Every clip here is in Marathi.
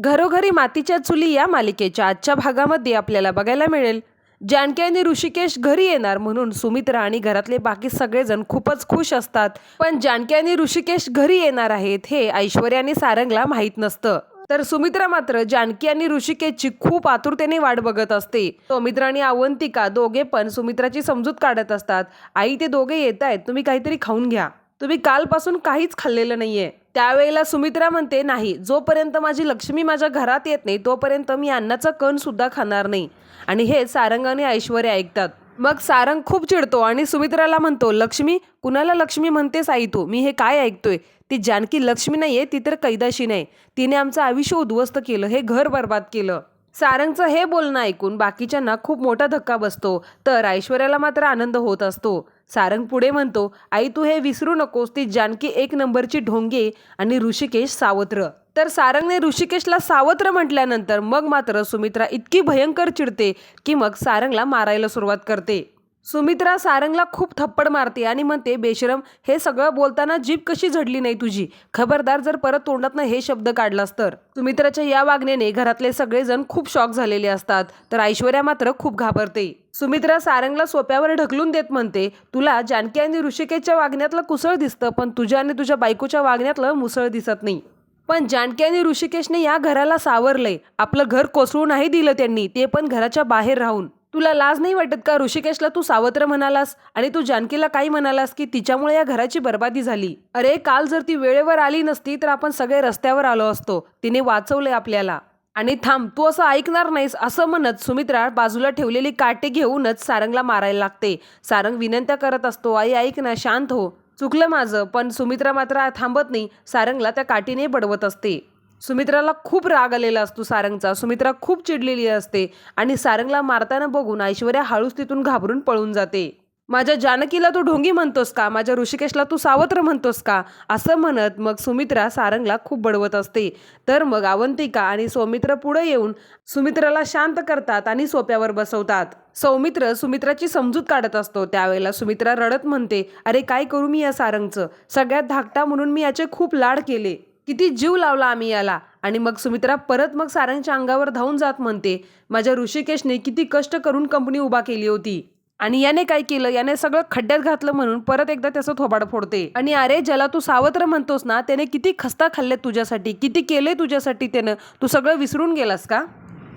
घरोघरी मातीच्या चुली या मालिकेच्या आजच्या भागामध्ये आपल्याला बघायला मिळेल. जानकी आणि ऋषिकेश घरी येणार म्हणून सुमित्रा आणि घरातले बाकी सगळेजण खूपच खुश असतात. पण जानकी आणि ऋषिकेश घरी येणार आहेत हे ऐश्वर्या आणि सारंगला माहीत नसतं. तर सुमित्रा मात्र जानकी आणि ऋषिकेशची खूप आतुरतेने वाट बघत असते. सुमित्रा आणि अवंतिका दोघे पण सुमित्राची समजूत काढत असतात. आई ते दोघे येत आहेत तुम्ही काहीतरी खाऊन घ्या. तुम्ही कालपासून काहीच खाल्लेलं नाहीये. त्यावेळेला सुमित्रा म्हणते नाही जोपर्यंत माझी लक्ष्मी माझ्या घरात येत नाही तोपर्यंत मी अन्नाचा कणसुद्धा खाणार नाही. आणि हे सारंग आणि ऐश्वर्या ऐकतात. मग सारंग खूप चिडतो आणि सुमित्राला म्हणतो लक्ष्मी कुणाला लक्ष्मी म्हणतेस आई तू? मी हे काय ऐकतोय? ती जानकी लक्ष्मी नाही आहे ती तर कैदाशी नाही. तिने आमचं आयुष्य उद्ध्वस्त केलं हे घर बर्बाद केलं. सारंगचं हे बोलणं ऐकून बाकीच्यांना खूप मोठा धक्का बसतो तर ऐश्वर्याला मात्र आनंद होत असतो. सारंग पुढे म्हणतो आई तू हे विसरू नकोस ती जानकी एक नंबरची ढोंगे आणि ऋषिकेश सावत्र. तर सारंगने ऋषिकेशला सावत्र म्हटल्यानंतर मग मात्र सुमित्रा इतकी भयंकर चिडते की मग सारंगला मारायला सुरुवात करते. सुमित्रा सारंगला खूप थप्पड मारते आणि म्हणते बेशरम हे सगळं बोलताना जीभ कशी झडली नाही तुझी? खबरदार जर परत तोंडातनं हे शब्द काढलास तर. सुमित्राच्या या वागण्याने घरातले सगळेजण खूप शॉक झालेले असतात तर ऐश्वर्या मात्र खूप घाबरते. सुमित्रा सारंगला सोप्यावर ढकलून देत म्हणते तुला जानकी आणि ऋषिकेशच्या वागण्यातलं कुसळ दिसतं पण तुझ्या आणि तुझ्या बायकोच्या वागण्यातलं मुसळ दिसत नाही. पण जानकी आणि ऋषिकेशने या घराला सावरलंय. आपलं घर कोसळू नाही दिलं त्यांनी ते पण घराच्या बाहेर राहून. तुला लाज नाही वाटत का? ऋषिकेशला तू सावत्र म्हणालास आणि तू जानकीला काही म्हणालास की तिच्यामुळे या घराची बर्बादी झाली? अरे काल जर ती वेळेवर आली नसती तर आपण सगळे रस्त्यावर आलो असतो. तिने वाचवले आपल्याला. आणि थांब तू असं ऐकणार नाहीस असं म्हणत सुमित्रा बाजूला ठेवलेली काटे घेऊनच सारंगला मारायला लागते. सारंग विनंत्या करत असतो आई ऐक ना शांत हो. चुकलं माझं पण सुमित्रा मात्र थांबत नाही. सारंगला त्या काठीने बडवत असते. सुमित्राला खूप राग आलेला असतो सारंगचा. सुमित्रा खूप चिडलेली असते आणि सारंगला मारताना बघून ऐश्वर्या हळूच तिथून घाबरून पळून जाते. माझ्या जानकीला तू ढोंगी म्हणतोस का? माझ्या ऋषिकेशला तू सावत्र म्हणतोस का? असं म्हणत मग सुमित्रा सारंगला खूप बडवत असते. तर मग अवंतिका आणि सौमित्र पुढे येऊन सुमित्राला शांत करतात आणि सोप्यावर बसवतात. सौमित्र सुमित्राची समजूत काढत असतो. त्यावेळेला सुमित्रा रडत म्हणते अरे काय करू मी या सारंगचं? सगळ्यात धाकटा म्हणून मी याचे खूप लाड केले. किती जीव लावला आम्ही याला? आणि मग सुमित्रा परत मग सारंगच्या अंगावर धावून जात म्हणते माझ्या ऋषिकेशने किती कष्ट करून कंपनी उभा केली होती. आणि याने काय केलं? याने सगळं खड्ड्यात घातलं म्हणून परत एकदा त्याचं थोबाड फोडते. आणि अरे ज्याला तू सावत्र म्हणतोस ना त्याने किती खस्ता खाल्ले तुझ्यासाठी? किती केले तुझ्यासाठी त्यानं? तू सगळं विसरून गेलास का?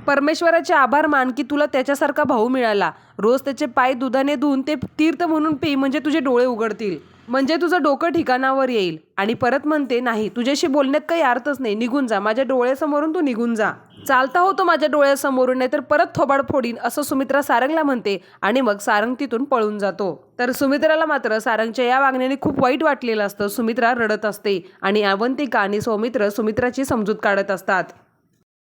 परमेश्वराचे आभार मान की तुला त्याच्यासारखा भाऊ मिळाला. रोज त्याचे पाय दुधाने धुवून ते तीर्थ म्हणून पी म्हणजे तुझे डोळे उघडतील. म्हणजे तुझं डोकं ठिकाणावर येईल. आणि परत म्हणते नाही तुझ्याशी बोलण्यात काही अर्थच नाही. निघून जा. माझ्या डोळ्यासमोरून तू निघून जा. चालता होतो माझ्या डोळ्यासमोरून नाही तर परत थोबाड फोडीन असं सुमित्रा सारंगला म्हणते. आणि मग सारंग तिथून पळून जातो. तर सुमित्राला मात्र सारंगच्या या वागण्याने खूप वाईट वाटलेलं असतं. सुमित्रा रडत असते. आणि अवंतिका आणि सौमित्र सुमित्राची समजूत काढत असतात.